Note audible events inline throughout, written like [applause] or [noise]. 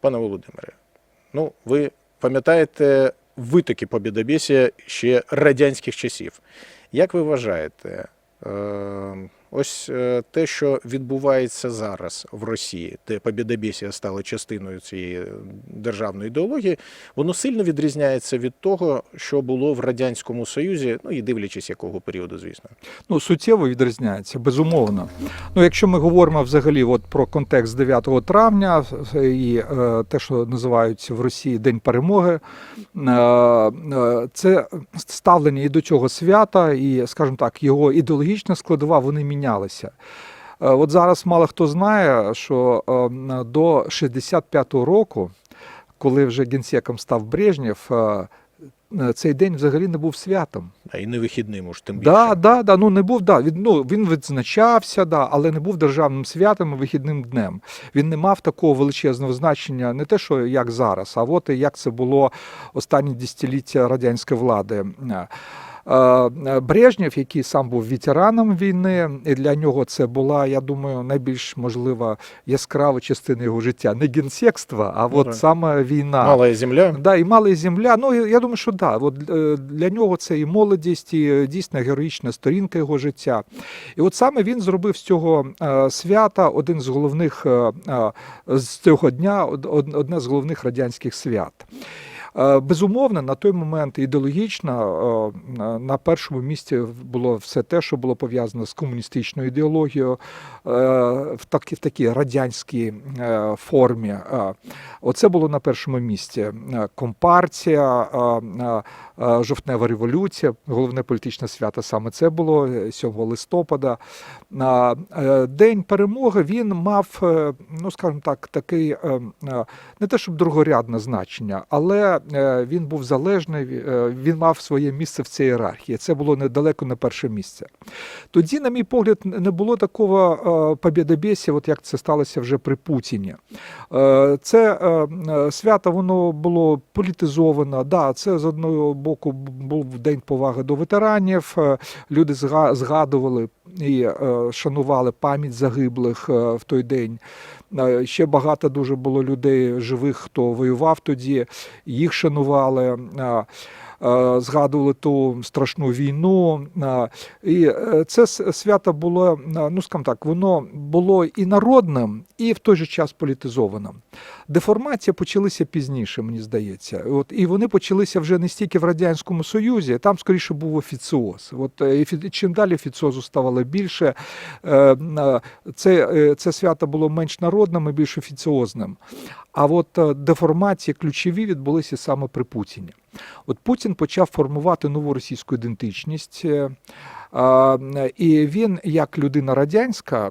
Пане Володимире, ну ви пам'ятаєте витоки побідобісія ще радянських часів. Як ви вважаєте, е, ось е, те, що відбувається зараз в Росії, де побідобєсія стало частиною цієї державної ідеології, воно сильно відрізняється від того, що було в Радянському Союзі, ну і дивлячись, якого періоду, звісно. Ну, суттєво відрізняється, безумовно. Ну, якщо ми говоримо взагалі от про контекст 9 травня і е, те, що називають в Росії День перемоги, е, е, це ставлення і до цього свята, і, скажімо так, його ідеологічна складова, вони мінялися. Е, От зараз мало хто знає, що е, до 65-го року, коли вже генсеком став Брежнєв, е, цей день взагалі не був святом. А і не вихідним уж тим більше. Да, да, да, ну не був, да, він, ну, він відзначався, да, але не був державним святом і вихідним днем. Він не мав такого величезного значення, не те, що як зараз, а от і як це було останні десятиліття радянської влади. Е, Брежнєв, який сам був ветераном війни, і для нього це була, я думаю, найбільш можлива яскрава частина його життя. Не генсекство, а Ну, от саме війна. Мала земля. Да, і мала земля. Ну я думаю, що да. От е, для нього це і молодість, і е, дійсно героїчна сторінка його життя. І от саме він зробив з цього е, свята один з головних е, е, з цього дня, од- од- одне з головних радянських свят. Е, Безумовно, на той момент ідеологічно е, на- першому місці було все те, що було пов'язано з комуністичною ідеологією е, в такі- в такій радянській формі. Оце було на першому місці. Компартія, жовтнева революція, головне політичне свято саме це було е, 7 листопада. День перемоги він мав, ну скажімо так, такий не те, щоб другорядне значення, але він був залежний, е, він мав своє місце в цій ієрархії. Це було недалеко не перше місце. Тоді, на мій погляд, не було такого е, побєдобєсія, от як це сталося вже при Путіні. Е, Це е, е, свято воно було політизовано. Да, це з одного боку був день поваги до ветеранів. е, Люди зга- згадували і е, шанували пам'ять загиблих е, в той день. Е, Ще багато дуже було людей живих, хто воював тоді, їх шанували. е, е, Згадували ту страшну війну, і це свято було, ну скажімо так, воно було і народним, і в той же час політизованим. Деформація почалися пізніше, мені здається. От і вони почалися вже не стільки в радянському союзі, там скоріше був офіціоз. От е, і чим далі офіціозу ставало більше, е, е, це, це свято було менш народним і більш офіціозним. А от деформації ключові відбулися саме при Путіні. От Путін почав формувати нову російську ідентичність. І він, як людина радянська,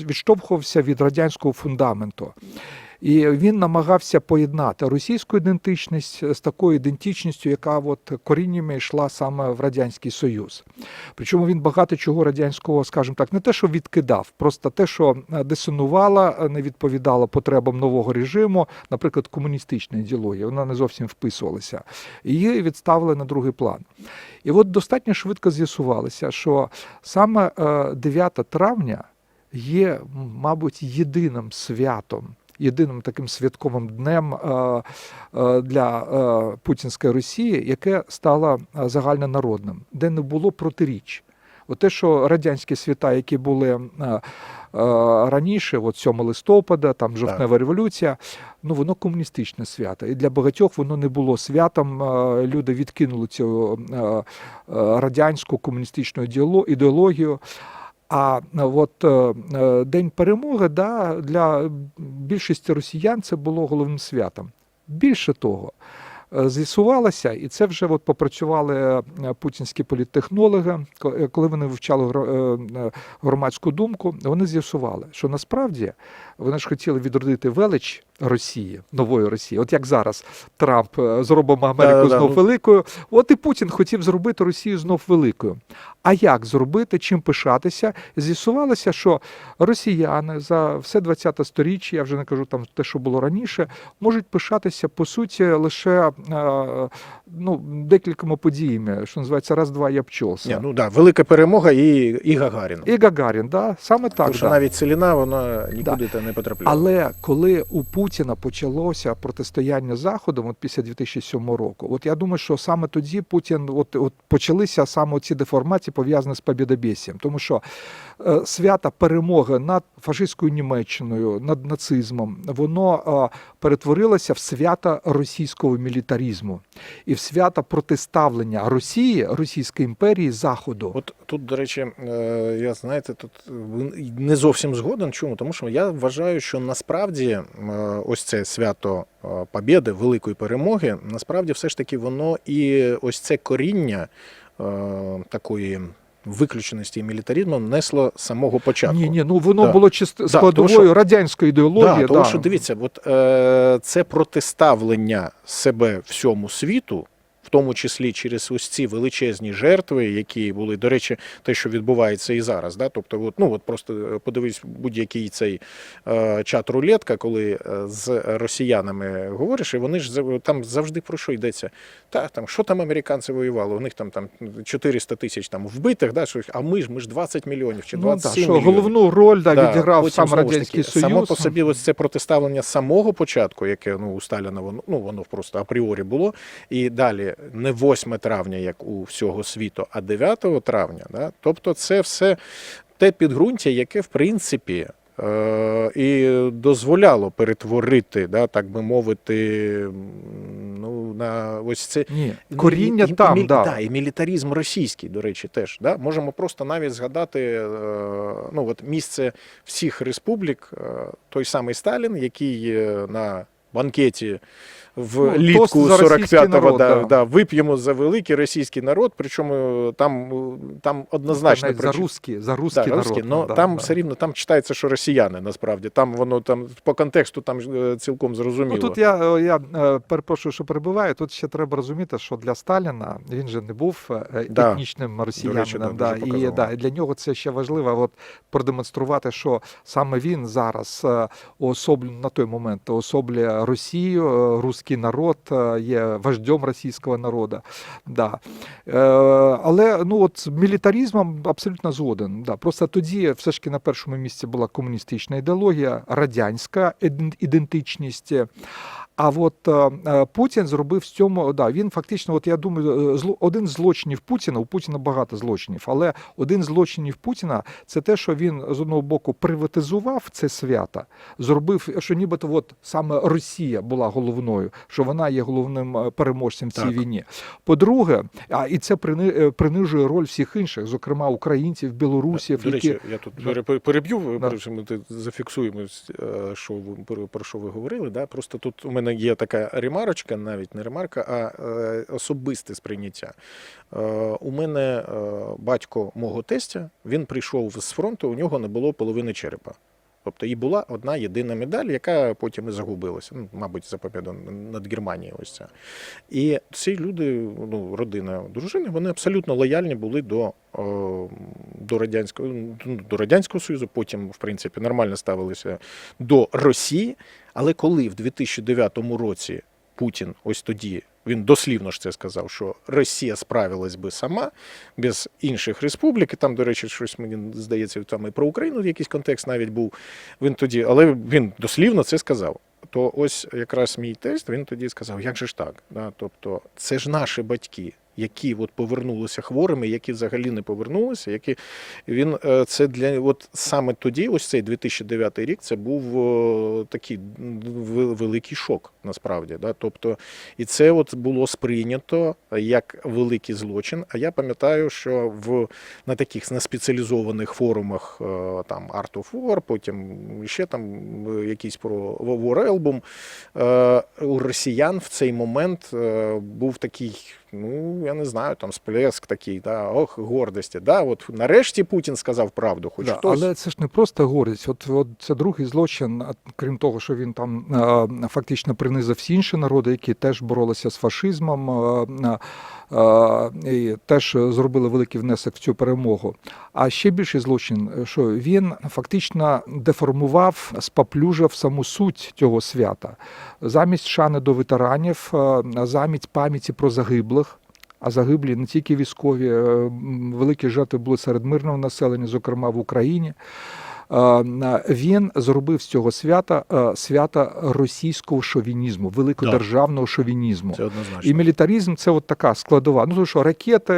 відштовхувався від радянського фундаменту. І він намагався поєднати російську ідентичність з такою ідентичністю, яка от коріннями йшла саме в Радянський Союз. Причому він багато чого радянського, скажімо так, не те, що відкидав, просто те, що е, дисонувало, е, не відповідало потребам нового режиму, наприклад, комуністична ідеологія, вона не зовсім вписувалася. Її відставили на другий план. І от достатньо швидко з'ясувалося, що саме е, 9 травня є, мабуть, єдиним святом. Єдиним таким святковим днем е, е, для е, путінської Росії, яке стало загальнонародним, де не було протиріч. От те, що радянські свята, які були раніше, от 7 листопада, там жовтнева революція, ну воно комуністичне свято. І для багатьох воно не було святом. Люди відкинули цю радянську комуністичну ідеоло- ідеологію. А от е, е, День перемоги да, для більшості росіян це було головним святом. Більше того, е, з'ясувалося, і це вже от попрацювали путінські політтехнологи, коли вони вивчали гро- громадську думку, вони з'ясували, що насправді вони ж хотіли відродити велич Росії, нової Росії. От як зараз Трамп е, зробимо Америку Да-да-да, знов ну. великою. От і Путін хотів зробити Росію знов великою. А як зробити, чим пишатися? З'ясувалося, що росіяни за все 20-те сторіччя, я вже не кажу там те, що було раніше, можуть пишатися по суті лише е, ну, декількома подіями, що називається раз-два я пчолся. Ні, ну да, велика перемога і, і Гагарін. І Гагарін, да? саме так. Тому що да. навіть Целіна, вона нікуди та не потрапляла. Але коли у Путіна Путіна почалося протистояння Заходом от після 2007 року. От я думаю, що саме тоді Путін, от, от почалися саме ці деформації пов'язані з побєдобєсієм. Тому що свята перемоги над фашистською Німеччиною, над нацизмом, воно е, перетворилося в свята російського мілітаризму і в свята протиставлення Росії, Російської імперії Заходу. От тут, до речі, е, я знаєте, тут не зовсім згоден. Чому? Тому що я вважаю, що насправді е, ось це свято е, Побєди, великої перемоги, насправді все ж таки воно і ось це коріння е, такої виключеності і мілітаризму несло самого початку. Ні, ні, ну воно Да. було чист... тому складовою що- радянської ідеології. Да, тому да. що дивіться, от е, це протиставлення себе всьому світу, в тому числі через ось ці величезні жертви, які були, до речі, те, що відбувається і зараз. Да? Тобто, от, ну от просто подивись будь-який цей е, чат рулетка, коли е, з росіянами говориш, і вони ж там завжди про що йдеться. Та там що там американці воювали? У них там там 400 тисяч там вбитих, да? що, а ми ж ми ж 20 мільйонів чи ну, да, 27 що головну роль да, Да, відіграв потім, сам Радянський таки, Союз. Само по собі ось це протиставлення самого початку, яке ну, у Сталіна воно, ну, воно просто апріорі було. І далі не 8 травня, як у всього світу, а 9 травня. Да? Тобто це все те підґрунтя, яке, в принципі, е- і дозволяло перетворити, да, так би мовити, ну, на ось це Ні, коріння і, там, і, да. да, і мілітаризм російський, до речі, теж. Да? Можемо просто навіть згадати е, ну, от місце всіх республік, е, той самий Сталін, який на банкеті в Ну, літку 45-го народ, да, да. да, вип'ємо за великий російський народ, причому е, там, е, там однозначно Навіть за русський, за Да, народ. русські, ну, но да, там да. все рівно там читається, що росіяни насправді. Там воно там по контексту там е, цілком зрозуміло. Ну тут я, я перепрошую, що перебуваю. Тут ще треба розуміти, що для Сталіна він же не був Да. етнічним росіянином. да, да, і, да, і для нього це ще важливо от, продемонструвати, що саме він зараз уособлює на той момент уособлює Росію, е, руський народ, е, є вождем російського народу. Да. Е, але ну от з мілітаризмом абсолютно згоден. Да. Просто тоді все ж таки на першому місці була комуністична ідеологія, радянська ідентичність. А от е, е, Путін зробив з цьому, да, він фактично, от я думаю, е, один з злочинів Путіна, у Путіна багато злочинів, але один з злочинів Путіна це те, що він з одного боку приватизував це свято, зробив, що нібито от саме Росія була головною, що вона є головним переможцем в цій Так. війні. По-друге, а і це прини- принижує роль всіх інших, зокрема українців, білорусів, До які речі, я тут Да. пере- переб'ю, Да. ми зафіксуємо, що ви про що ви говорили. Да? Просто тут у мене є така ремарочка, навіть не ремарка, а е, особисте сприйняття. Е, у мене е, батько мого тестя, він прийшов з фронту, у нього не було половини черепа. Тобто і була одна єдина медаль, яка потім і загубилася. Ну, мабуть, за побіду над Германією. Ось ця. І ці люди, ну, родина дружини, вони абсолютно лояльні були до, до, радянського, ну, до Радянського Союзу, потім, в принципі, нормально ставилися до Росії. Але коли в 2009 році Путін ось тоді. Він дослівно ж це сказав, що Росія справилась би сама без інших республік. І там, до речі, щось мені здається, там і про Україну якийсь контекст навіть був. Він тоді, але він дослівно це сказав. То ось якраз мій тест він тоді сказав, як же ж так? Тобто, це ж наші батьки, які от повернулися хворими, які взагалі не повернулися. Які він е, це для от саме тоді, ось цей 2009 рік, це був такий великий шок насправді. Да? Тобто, і це от було сприйнято як великий злочин. А я пам'ятаю, що в на таких на спеціалізованих форумах е, там Art of War, потім ще там е, якийсь про War Album, е, у росіян в цей момент е, був такий, ну я не знаю, там сплеск такий, да, ох, гордості. Да, от нарешті Путін сказав правду, хоч Да, хтось. але це ж не просто гордість. От, от це другий злочин, крім того, що він там фактично принизив всі інші народи, які теж боролися з фашизмом, і теж зробили великий внесок в цю перемогу. А ще більший злочин, що він фактично деформував, споплюжив саму суть цього свята. Замість шани до ветеранів, замість пам'яті про загиблих. А загиблі не тільки військові, е, великі жертви були серед мирного населення, зокрема в Україні. Е, він зробив з цього свята е, свята російського шовінізму, великодержавного шовінізму. Це однозначно. І мілітаризм це от така складова. Ну тому що ракети,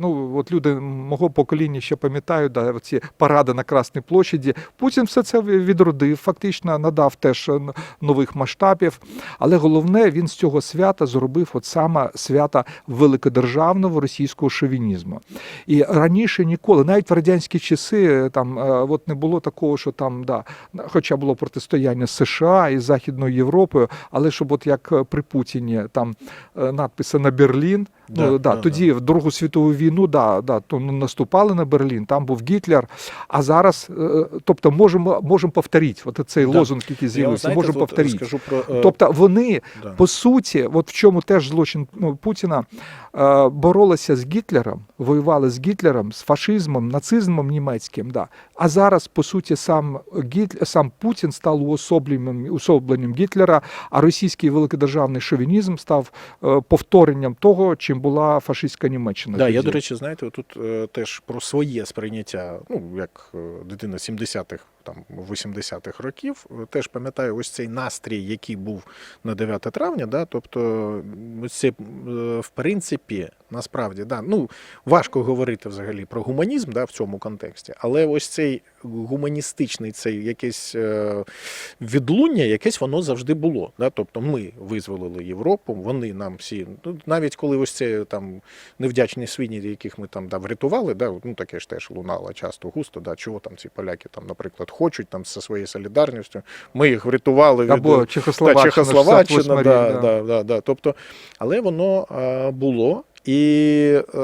ну от люди мого покоління ще пам'ятають, да, ці паради на Красній площаді. Путін все це відродив, фактично надав теж е, нових масштабів. Але головне, він з цього свята зробив от саме свята великодержавного російського шовінізму. І раніше ніколи, навіть в радянські часи, там от не було такого, що там, да, хоча було протистояння США і Західною Європою, але щоб от як при Путіні там е, надписи на Берлін. Да, ну, да, да, тоді в Другу світову війну да, да, то ну, наступали на Берлін, там був Гітлер. А зараз, е, тобто, можемо можемо повторити. От цей Да. лозунг, який з'явився, можемо повторити. Скажу про, е, Тобто вони да. по суті, от в чому теж злочин ну, Путіна, е, боролися з Гітлером, воювали з Гітлером, з фашизмом, нацизмом німецьким. Да. А зараз, по суті, сам Гітлер, сам Путін став уособленням, уособленням Гітлера, а російський великодержавний шовінізм став е, повторенням того, чим була фашистська Німеччина. Да, я, до речі, знаєте, тут е, теж про своє сприйняття, ну, як е, дитина 70-х, там, 80-х років, теж пам'ятаю ось цей настрій, який був на 9 травня, да, тобто це, е, в принципі, насправді, да, ну, важко говорити взагалі про гуманізм да, в цьому контексті, але ось цей гуманістичний, цей якесь е, відлуння, якесь воно завжди було. Да? Тобто ми визволили Європу, вони нам всі, ну, навіть коли ось це там невдячні свині, яких ми там да, врятували, да, ну таке ж теж лунало часто густо, да, чого там ці поляки там, наприклад, хочуть там зі своєю солідарністю. Ми їх врятували від Чехословаччина, та, Чехословаччина, Чехословаччина, 68 да, да. Да, да, Тобто, але воно а, було. І е,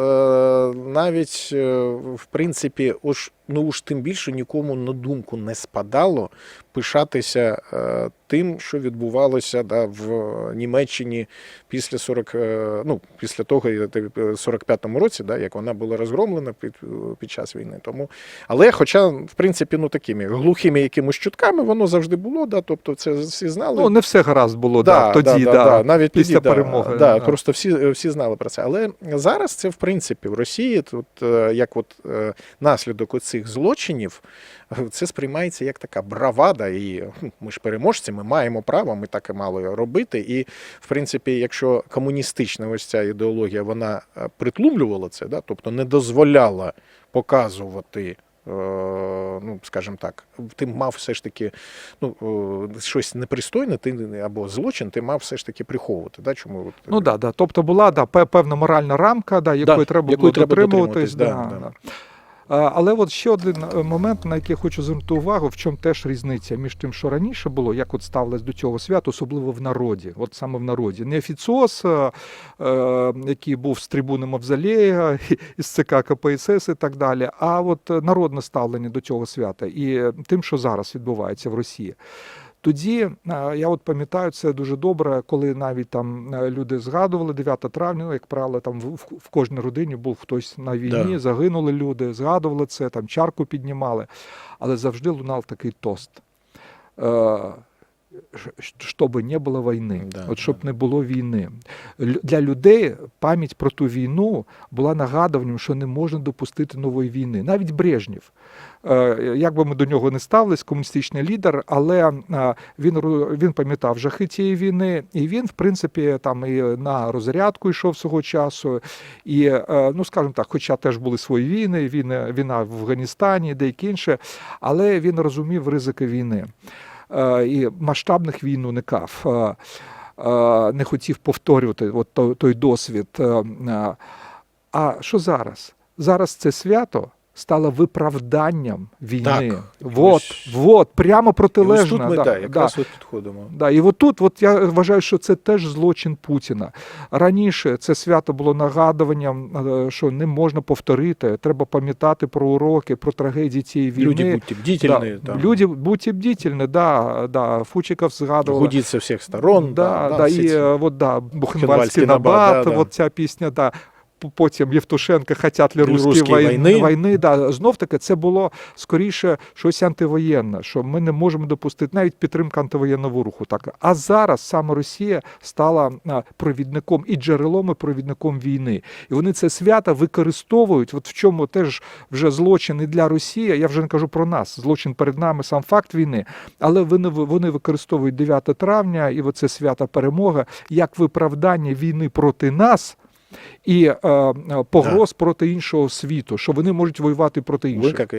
навіть, е, в принципі, уж, ну уж тим більше нікому на думку не спадало пишатися е, тим, що відбувалося да, в Німеччині після 40, е, ну, після того, е, е, 45-му році, да, як вона була розгромлена під, під час війни. Тому, але, хоча, в принципі, ну такими глухими якимось чутками воно завжди було, да, тобто це всі знали. Ну, не все гаразд було да, тоді, да, да, да, навіть після тоді, перемоги. Да, да. Просто всі, всі знали про це. Але зараз це, в принципі, в Росії, тут як от наслідок оцих злочинів, е, це сприймається як така бравада, і ми ж переможці, ми маємо право, ми так і мали робити. І, в принципі, якщо комуністична ось ця ідеологія вона е, притлумлювала це, да, тобто не дозволяла показувати. е, Ну, скажімо так, ти мав все ж таки ну, щось непристойне, ти або злочин, ти мав все ж таки приховувати. Да? Чому от, Ну да, да. Тобто була да, певна моральна рамка, да, якої Да, треба якої було треба дотримуватись. дотримуватись, Да, да, да. Але от ще один е, момент, на який я хочу звернути увагу, в чому теж різниця між тим, що раніше було, як от ставилось до цього свята, особливо в народі, от саме в народі. Не офіціоз, е, який був з трибуни Мавзолея, [laughs] із ЦК КПСС і так далі, а от народне ставлення до цього свята і тим, що зараз відбувається в Росії. Тоді е, я от пам'ятаю це дуже добре, коли навіть там е, люди згадували 9 травня, ну, як правило, там в, в- в кожній родині був хтось на війні, Да. загинули люди, згадували це, там чарку піднімали, але завжди лунав такий тост. Щоб не було війни, Да, от щоб да. не було війни. Для людей пам'ять про ту війну була нагадуванням, що не можна допустити нової війни. Навіть Брежнєв, е, як би ми до нього не ставились, комуністичний лідер, але е, він, він пам'ятав жахи цієї війни, і він, в принципі, там і на розрядку йшов свого часу. І, е, ну скажімо так, хоча теж були свої війни, війна, війна в Афганістані, деякі інше, але він розумів ризики війни. Е, І масштабних війн уникав. Е, е, Не хотів повторювати от той, досвід. А що зараз? Зараз це свято стало виправданням війни. Так. Вот, Ось- вот, прямо І ось тут ми да, да, да. якраз от підходимо. Да, і отут, от я вважаю, що це теж злочин Путіна. Раніше це свято було нагадуванням, е, що не можна повторити. Треба пам'ятати про уроки, про трагедії цієї війни. Люди, будьте бдительні, да, там, люди, будьте бдительні, да, да. Фучиков згадував. гудіть со всіх сторон. Да, да, всі і ці- е, от, да, Бухенвальський набат, набат, да, да. от ця пісня, да. Потім Євтушенка хотять ли русські війни. війни. Да. Знов таки, це було скоріше щось антивоєнне, що ми не можемо допустити навіть підтримка антивоєнного руху. Так. А зараз саме Росія стала провідником і джерелом, і провідником війни. І вони це свято використовують. От в чому теж вже злочин і для Росії. Я вже не кажу про нас. Злочин перед нами, сам факт війни. Але вони, вони використовують 9 травня і оце свято перемоги як виправдання війни проти нас. І е, е, погроз проти іншого світу, що вони можуть воювати проти інших.